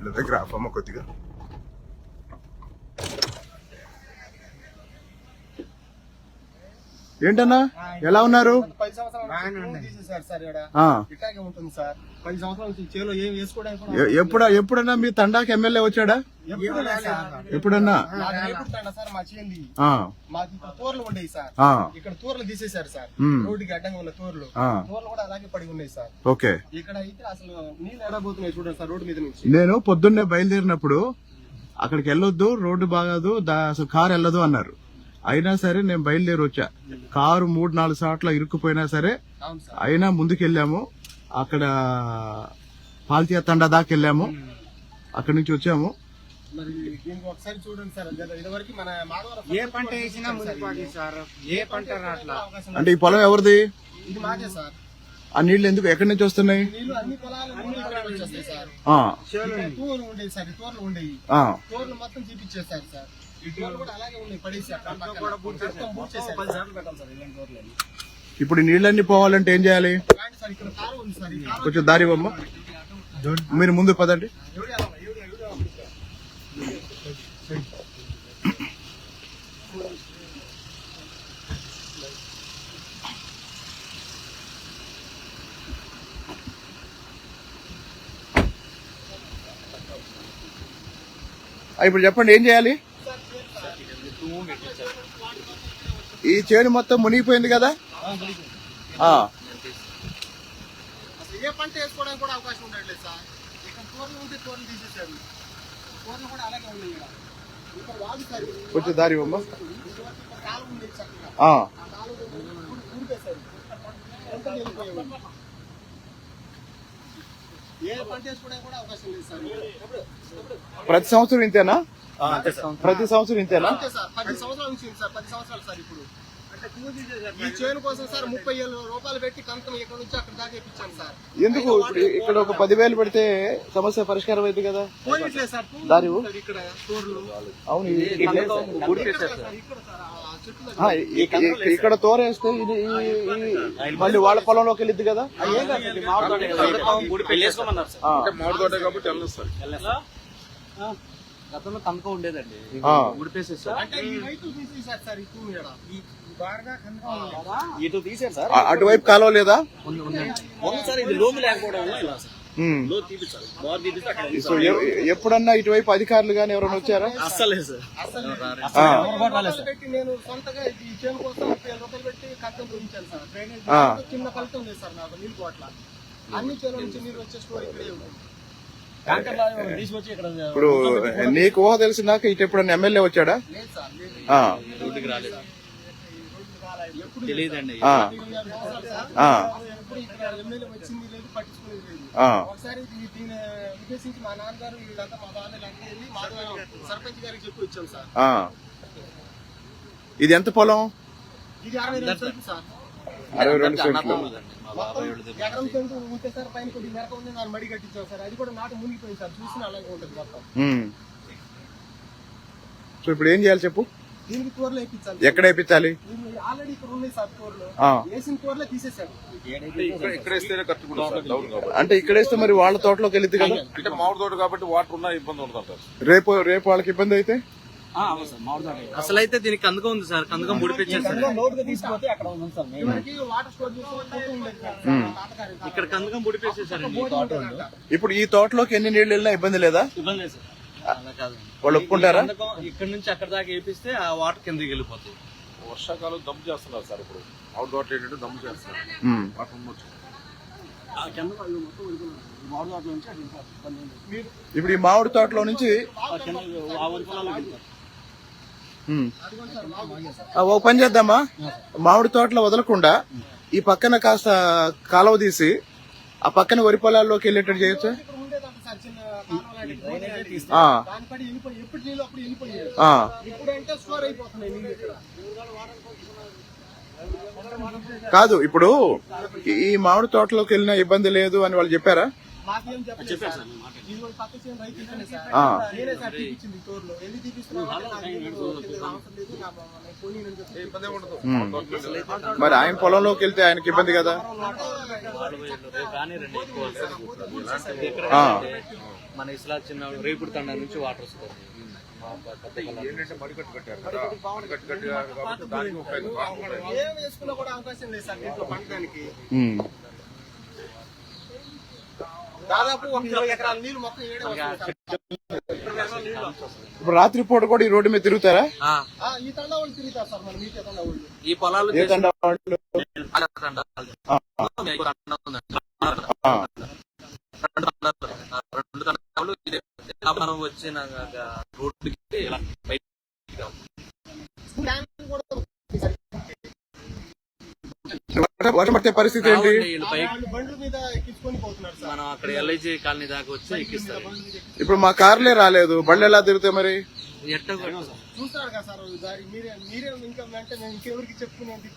వీళ్ళ దగ్గర ఆపమ్మ కొద్దిగా వేసుకోవడానికి కూడా ఎ- ఎప్పుడ ఎప్పుడన్నా మీ తండాకి ఎమ్మెల్యే వచ్చాడా. ఎప్పుడన్నా? తోర్లు ఉండేవి సార్. ఆ, ఇక్కడ తూర్లు తీసేశారు సార్. రోడ్డుకి అడ్డంగా ఉన్న తూర్లు. ఆ. తూర్లు కూడా అలాగే పడి ఉన్నాయి సార్. ఓకే. ఇక్కడ అయితే అసలు నీళ్ళు ఎడబోతున్నాయి చూడండి సార్ రోడ్డు మీద నుంచి. నేను పొద్దున్నే బయలుదేరినప్పుడు అక్కడికి వెళ్ళొద్దు రోడ్డు బాగాదు అసలు కారు వెళ్ళదు అన్నారు. అయినా సరే నేను బయలుదేరి వచ్చా. కారు మూడు నాలుగు సార్లు ఇరుక్కుపోయినా సరే అయినా ముందుకెళ్ళాము. అక్కడ పాల్తీయ తండా దాకా వెళ్ళాము. అక్కడి నుంచి వచ్చాము. మరి దీనికి ఒకసారి చూడండి సార్. గత ఇదివరకు మన మాధవరం ఏ పంట వేసినా మునిగిపోతుంది సార్. ఏ పంట రాట్లా? అవకాశం అంటే ఈ పొలం ఎవరిది? ఇది మాదే సార్. ఆ నీళ్ళు ఎందుకు ఎక్కడి నుంచి వస్తున్నాయి? నీళ్ళు అన్ని పొలాలు అన్ని ఇక్కడ వచ్చేస్తాయి సార్. ఆ, ఇక్కడ తూర్లు ఉండేవి సార్ ఈ తూర్లు ఉండేవి. ఆ, తోర్లు మొత్తం చూపించేశారు సార్. ఇప్పుడు ఈ నీళ్ళన్నీ పోవాలంటే ఏం చేయాలి? కొంచెం దారి ఇవ్వమ్మ. మీరు ముందు పదండి. ఇప్పుడు చెప్పండి ఏం చేయాలి? ఈ చేను మొత్తం మునిగిపోయింది కదా? ఆ, అసలు ఏ పంట వేసుకోవడానికి కూడా అవకాశం ఉండట్లేదు సార్. ఇక్కడ తోర్లు ఉంటే తోర్లు తీసేశారు. తోర్లు కూడా అలాగే ఉన్నాయి ఇక్కడ ఇక్కడ వాగు సార్. ఇది. కొంచెం దారి కాలువ చక్కగా. కాలువ ఊడిపేశారు ఎంత వెళ్ళిపోయాయి ఏ పంట వేసుకోవడానికి కూడా అవకాశం లేదు సార్ ప్రతి సంవత్సరం ఇంతేనా? ప్రతి సంవత్సరం ఇంతేనా? అంతే సార్. పది సంవత్సరాల నుంచి ఉంది సార్. పది సంవత్సరాలు సార్ ఇప్పుడు. ఈ చేను కోసం సార్ ముప్పై ఏళ్ళు రూపాయలు పెట్టి కంతం ఇక్కడ నుంచి అక్కడ దాకా ఇప్పించాను సార్. ఎందుకు ఇప్పుడు ఇక్కడ ఒక పదివేలు పెడితే సమస్య పరిష్కారం అయింది కదా? పోయిట్లేదు సార్. తూర్లు దారి అవును ఇక్కడ తోరేస్తే ఇది మళ్ళీ వాళ్ళ పొలంలోకి వెళ్ళిద్ది కదా? ఆ, గతంలో తనక ఉండేదండి. ఇటు తీసారు సార్. అటువైపు కాలువ లేదా? ఉంది సార్ ఇది లోతు లేకపోవడం వల్ల ఇలా సార్. సో ఎ- ఎప్పుడన్నా ఇటువైపు అధికారులు గాని ఎవరైనా వచ్చారా? ఇప్పుడు నీకు ఊహ తెలిసినాక ఇటు ఎప్పుడన్నా ఎమ్మెల్యే వచ్చాడా? లేదు సార్ లేదు. ఆ, రోడ్డుకి రాలేదు. ఎప్పుడు తెలియదండి ఒకసారి దీ- దీని ఉద్దేశించి మా నాన్నగారు వీళ్ళంతా మా బాధ ఇలాంటి వెళ్ళి మాధవ సర్పంచ్ గారికి చెప్పి వచ్చాం సార్. ఆ. ఇది ఎంత పొలం? ఇది అరవై రెండు సెంట్లు సార్. అరవై రెండు సెంట్లు. మా బాబాయ్ వాళ్ళ దగ్గర ఎకరం సెంటు ఉంటే సార్ పైన కొద్ది మెరక ఉంది దాన్ని మడి కట్టించాం సార్. అది కూడా నాటు మునిగిపోయింది సార్. చూసిన అలాగే ఉంటుంది మొత్తం. ఉమ్. సో ఇప్పుడు ఏం చేయాలి చెప్పు? దీనికి కూరలు వేయించాలి. ఎక్కడ వేయించాలి? ఆల్రెడీ ఇక్కడ ఉన్నాయి సార్ కూరలు. ఆ. వేసిన కూరలే తీసేశారు. అంటే ఇక్కడేస్తే మరి వాళ్ళ తోటలోకి వెళ్ళిద్ది కదా? అంటే మామిడి తోట కాబట్టి వాటర్ ఉన్నా ఇబ్బంది ఉండదు అంటారు రేపు రేపు వాళ్ళకి ఇబ్బంది అయితే? అసలు అయితే దీనికి కందకం ఉంది సార్ కందకం తాత. ఇక్కడ కందకం ఉండేదంట. ఇప్పుడు ఈ తోటలోకి ఎన్ని నీళ్ళు వెళ్ళినా ఇబ్బంది లేదా? ఇబ్బంది లేదు సార్. వాళ్ళు ఒప్పుకుంటారా? ఇక్కడ నుంచి అక్కడ దాకా వేపిస్తే ఆ వాటర్ కిందకి వెళ్ళిపోతాయి. వర్షాకాలం దమ్ము చేస్తున్నారు సార్ ఇప్పుడు. మామిడి తోట ఏంటంటే దమ్ము చేస్తున్నారు. వాటర్. ఇప్పుడు ఈ మామిడి తోటలో నుంచి ఓ పని చేద్దామా? మామిడి తోటలో వదలకుండా ఈ పక్కన కాస్త కాలువ తీసి ఆ పక్కన వరి పొలాల్లోకి వెళ్ళేటట్టు చేయొచ్చా? కాదు ఇప్పుడు ఈ మామిడి తోటలోకి వెళ్ళినా ఇబ్బంది లేదు అని వాళ్ళు చెప్పారా. మరి ఆయన పొలంలోకి వెళ్తే ఆయనకి ఇబ్బంది కదా? మన ఇస్లా చిన్న రేపుడు తండ నుంచి వాటర్ వస్తుంది మా ప- పెద్ద పొలాలు. ఏంటంటే మడికట్టు కట్టారు కదా మడికట్టు కట్టారు కాబట్టి దానికి ఉపయోగం బాగుంటుంది ఏం వేసుకున్నా కూడా అవకాశం లేదు సార్ దీంట్లో పంటడానికి ఉమ్. దాదాపు ఒక ఇరవై ఎకరాల నీళ్ళు మొత్తం ఏడే వస్తుంది సార్. ఇరవై ఎకరాల నీళ్ళు వస్తుంది. ఇప్పుడు రాత్రి పూట కూడా ఈ రోడ్డు మీద తిరుగుతారా ఆ, ఆ, ఈ తండా వాళ్ళు తిరుగుతారు సార్ మన మీకే తండా వాళ్ళు ఈ పొలాలు ఏ తండా వాళ్ళు? అలా తండ. ఆ, ఇంకో తండ ఉందండి. ఆ. రెండు తండాలు. ఆ, రెండు తండాలు ఇదే. ఇలా మనం వచ్చిన రోడ్డుకి ఇలా. వర్షం- పరిస్థితి ఏంటి? బండ్ల మనం అక్కడ ఎల్ఐజీ కాలనీ దాకా వచ్చి ఎక్కిస్తారు. బండ్ల ఇప్పుడు మా కార్లే రాలేదు. బళ్ళు ఎలా తిరుగుతాయి మరి? ఎట్ట చూస్తారు కదా సార్ మీరే మీరే ఇంకా వెంటనే ఇంకెవరికి చెప్పుకునేది.